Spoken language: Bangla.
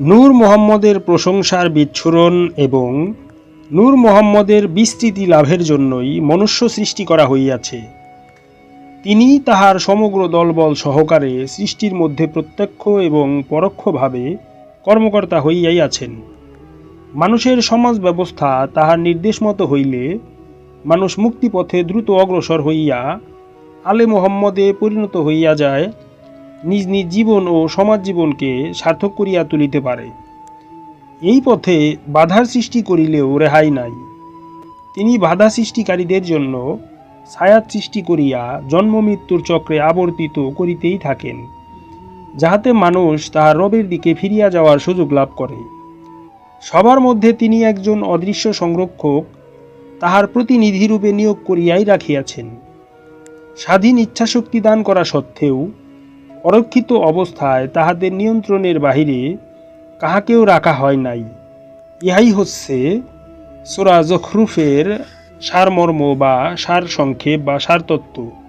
নূর মোহাম্মদের প্রশংসার বিচ্ছুরণ এবং নূর মোহাম্মদের বিস্তৃতি লাভের জন্যই মনুষ্য সৃষ্টি করা হইয়াছে। তিনি তাহার সমগ্র দলবল সহকারে সৃষ্টির মধ্যে প্রত্যক্ষ এবং পরোক্ষভাবে কর্মকর্তা হইয়াই আছেন মানুষের সমাজ ব্যবস্থা তাহার নির্দেশ মতো হইলে মানুষ মুক্তিপথে দ্রুত অগ্রসর হইয়া আলে মোহাম্মদে পরিণত হইয়া যায় নিজ নিজ জীবন ও সমাজ জীবনকে সার্থক করিয়া তুলিতে পারে। এই পথে বাধার সৃষ্টি করিলেও রেহাই নাই। তিনি বাধা সৃষ্টিকারীদের জন্য ছায়াত সৃষ্টি করিয়া জন্ম মৃত্যুর চক্রে আবর্তিত করিতেই থাকেন, যাহাতে মানুষ তাহার রবের দিকে ফিরিয়া যাওয়ার সুযোগ লাভ করে। সবার মধ্যে তিনি একজন অদৃশ্য সংরক্ষক, তাহার প্রতিনিধিরূপে নিয়োগ করিয়াই রাখিয়াছেন। স্বাধীন ইচ্ছাশক্তি দান করা সত্ত্বেও অরক্ষিত অবস্থায় তাহাদের নিয়ন্ত্রণের বাহিরে কাহাকেও রাখা হয় নাই। ইহাই হচ্ছে সোরা জখরুফের সারমর্ম বা সার সংক্ষেপ বা সারতত্ত্ব।